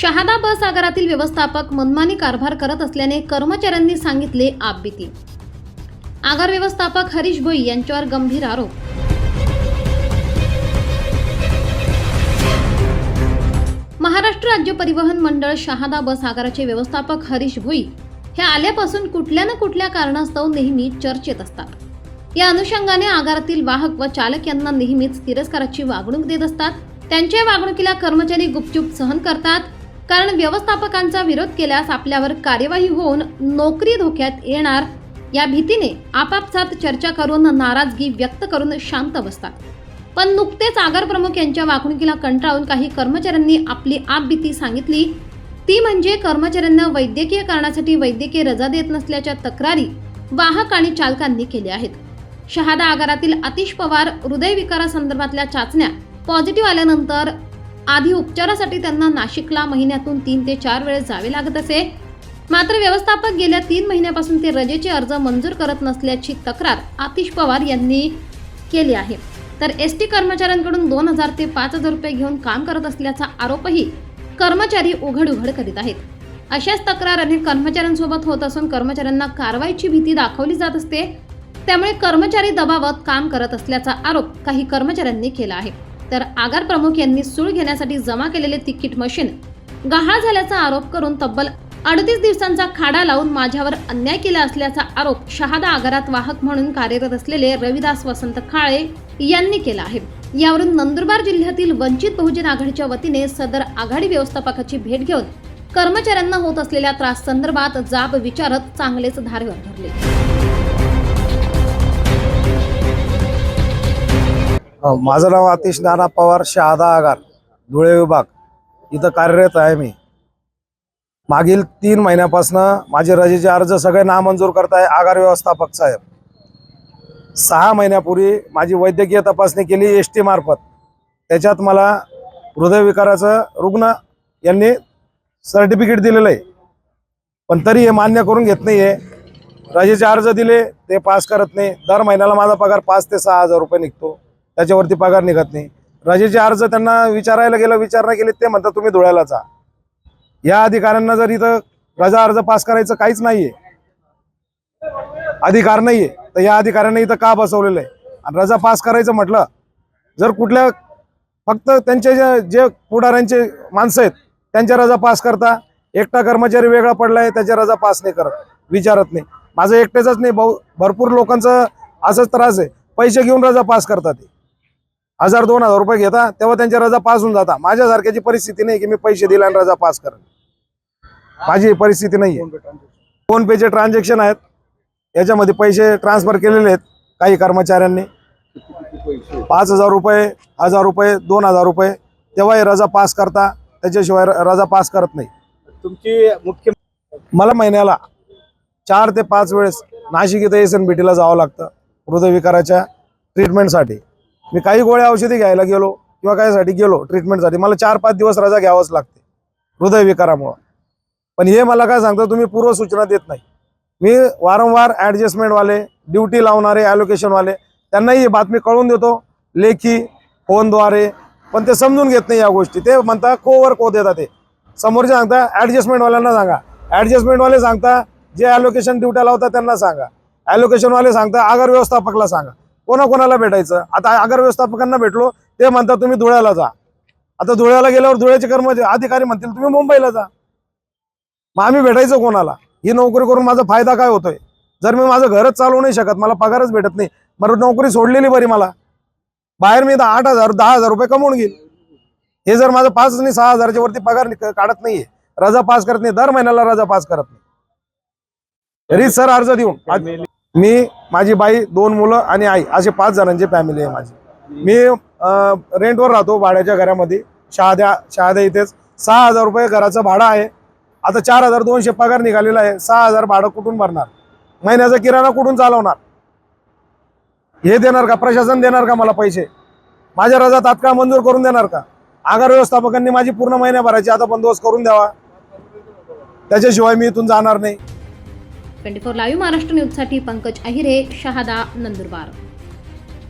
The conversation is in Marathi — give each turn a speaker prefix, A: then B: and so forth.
A: शहादा बस आगारातील व्यवस्थापक मनमानी कारभार करत असल्याने कर्मचाऱ्यांनी सांगितले आपबीती. आगार व्यवस्थापक हरीश भोई यांच्यावर गंभीर आरोप. महाराष्ट्र राज्य परिवहन मंडळ शहादा बस आगाराचे व्यवस्थापक हरीश भोई हे आल्यापासून कुठल्या ना कुठल्या कारणास्तव नेहमी चर्चेत असतात. या अनुषंगाने आगारातील वाहक व चालक यांना नेहमीच तिरस्काराची वागणूक देत असतात. त्यांच्या वागणुकीला कर्मचारी गुपचूप सहन करतात. कारण व्यवस्थापकांचा विरोध केल्यास आपल्यावर कार्यवाही होऊन नोकरी धोक्यात येणार. या भीतीने आपापसात चर्चा करून नाराजगी व्यक्त करून शांत बसतात. पण नुकतेच आगार प्रमुख यांच्या वागणुकीला कंटाळून काही कर्मचाऱ्यांनी आपली आपबीती सांगितली. ती म्हणजे कर्मचाऱ्यांना वैद्यकीय कारणासाठी वैद्यकीय रजा देत नसल्याच्या तक्रारी वाहक आणि चालकांनी केल्या आहेत. शहादा आगारातील अतिश पवार हृदयविकारासंदर्भातल्या चाचण्या पॉझिटिव्ह आल्यानंतर आधी उपचारासाठी त्यांना नाशिकला महिन्यातून तीन ते चार वेळेस जावे लागत असे. मात्र व्यवस्थापक गेल्या तीन महिन्यापासून ते रजेचे अर्ज मंजूर करत नसल्याची तक्रार आतिश पवार यांनी केली आहे. तर एस टी कर्मचाऱ्यांकडून दोन हजार ते पाच हजार रुपये घेऊन काम करत असल्याचा आरोपही कर्मचारी उघड उघड करीत आहेत. अशाच तक्रार अनेक कर्मचाऱ्यांसोबत होत असून कर्मचाऱ्यांना कारवाईची भीती दाखवली जात असते. त्यामुळे कर्मचारी दबावात काम करत असल्याचा आरोप काही कर्मचाऱ्यांनी केला आहे. तर आगार प्रमुख यांनी सूळ घेण्यासाठी जमा केलेले तिकीट मशीन गहाळ झाल्याचा आरोप करून तब्बल अडतीस दिवसांचा खाडा लावून माझ्यावर अन्याय केला असल्याचा आरोप शहादा आगारात वाहक म्हणून कार्यरत असलेले रविदास वसंत काळे यांनी केला आहे. यावरून नंदुरबार जिल्ह्यातील वंचित बहुजन आघाडीच्या वतीने सदर आघाडी व्यवस्थापकाची भेट घेऊन कर्मचाऱ्यांना होत असलेल्या त्रास संदर्भात जाब विचारत चांगलेच धारेवर धरले.
B: माझं नाव आतिश नाना पवार शहादा आगार धुळे विभाग. इथं कार्यरत आहे मी. मागील तीन महिन्यापासनं माझे रजेचे अर्ज सगळे नामंजूर करताय आगार व्यवस्थापक साहेब. सहा महिन्यापूर्वी माझी वैद्यकीय तपासणी केली एस टी मार्फत. त्याच्यात मला हृदयविकाराचं रुग्ण यांनी सर्टिफिकेट दिलेलं आहे. पण तरी हे मान्य करून घेत नाही आहे रजेचे अर्ज दिले ते पास करत नाही. दर महिन्याला माझा पगार पाच ते सहा हजार रुपये निघतो. त्याच्यावरती पगार निघत नाही. रजेचे अर्ज त्यांना विचारायला गेलं विचारणा केली ते म्हणतात तुम्ही धुळ्याला जा. या अधिकाऱ्यांना जर इथं रजा अर्ज पास करायचं काहीच नाहीये अधिकार नाहीये तर या अधिकाऱ्यांना इथं का बसवलेलं आहे? आणि रजा पास करायचं म्हटलं जर कुठल्या फक्त त्यांचे जे जे पुढाऱ्यांचे माणसं आहेत त्यांच्या रजा पास करता एकटा कर्मचारी वेगळा पडलाय त्याच्या रजा पास नाही करत विचारत नाही. माझं एकट्याच नाही भाऊ भरपूर लोकांचं असंच त्रास आहे. पैसे घेऊन रजा पास करतात ते हजार दोन हजार रुपये घेता तेव्हा त्यांच्या रजा पास होऊन जाता. माझ्यासारख्याची परिस्थिती नाही की मी पैसे दिले आणि रजा पास करेन. माझी परिस्थिती नाही फोन पेचे ट्रान्झॅक्शन आहेत. याच्यामध्ये पैसे ट्रान्सफर केलेले आहेत काही कर्मचाऱ्यांनी. पाच हजार रुपये हजार रुपये दोन हजार रुपये तेव्हा हे रजा पास करता. त्याच्याशिवाय रजा पास करत नाही.
C: तुमची मुख्य
B: मला महिन्याला चार ते पाच वेळेस नाशिक इथं एस एन बी टीला जावं लागतं. हृदयविकाराच्या ट्रीटमेंटसाठी मी काही गोळ्या औषधी घ्यायला गेलो किंवा कायसाठी गेलो ट्रीटमेंटसाठी मला चार पाच दिवस रजा घ्यावंच लागते. हृदयविकारामुळं पण हे मला काय सांगतं तुम्ही पूर्वसूचना देत नाही. मी वारंवार ॲडजस्टमेंटवाले ड्युटी लावणारे ॲलोकेशनवाले त्यांनाही ही बातमी कळून देतो लेखी फोनद्वारे पण ते समजून घेत नाही या गोष्टी. ते म्हणता कोवर को देतात ते. समोरचे सांगता ॲडजस्टमेंटवाल्यांना सांगा. ॲडजस्टमेंटवाले सांगता जे ॲलोकेशन ड्युट्या लावतात त्यांना सांगा. ॲलोकेशनवाले सांगता आगार व्यवस्थापकला सांगा. कोणाकोणाला भेटायचं? आता आगार व्यवस्थापकांना भेटलो ते म्हणतात तुम्ही धुळ्याला जा. आता धुळ्याला गेल्यावर धुळ्याचे कर्मचारी अधिकारी म्हणतील तुम्ही मुंबईला जा. मग आम्ही भेटायचं कोणाला? ही नोकरी करून माझा फायदा काय होतोय? जर मी माझं घरच चालवू नाही शकत मला पगारच भेटत नाही मग नोकरी सोडलेली बरी मला. बाहेर मी आठ हजार दहा हजार रुपये कमवून घेईल. हे जर माझं पाच आणि सहा हजारच्या वरती पगार काढत नाहीये. रजा पास करत नाही दर महिन्याला रजा पास करत नाही. रीत सर अर्ज देऊन. मी माझी बाई दोन मुलं आणि आई असे पाच जणांची फॅमिली आहे माझी. मी रेंटवर राहतो भाड्याच्या घरामध्ये. शहाद्या शहाद्या इथेच. सहा हजार रुपये घराचं भाडं आहे. आता चार हजार दोनशे पगार निघालेला आहे. सहा हजार भाडं कुठून भरणार? महिन्याचा किराणा कुठून चालवणार? हे देणार का? प्रशासन देणार का मला पैसे? माझ्या रजा तात्काळ मंजूर करून देणार का? आगार व्यवस्थापकांनी माझी पूर्ण महिन्याभराची आता बंदोबस्त करून द्यावा. त्याच्याशिवाय मी इथून जाणार नाही.
A: ट्वेंटी फोर लाईव्ह महाराष्ट्र न्यूजसाठी पंकज अहिरे शहादा नंदुरबार.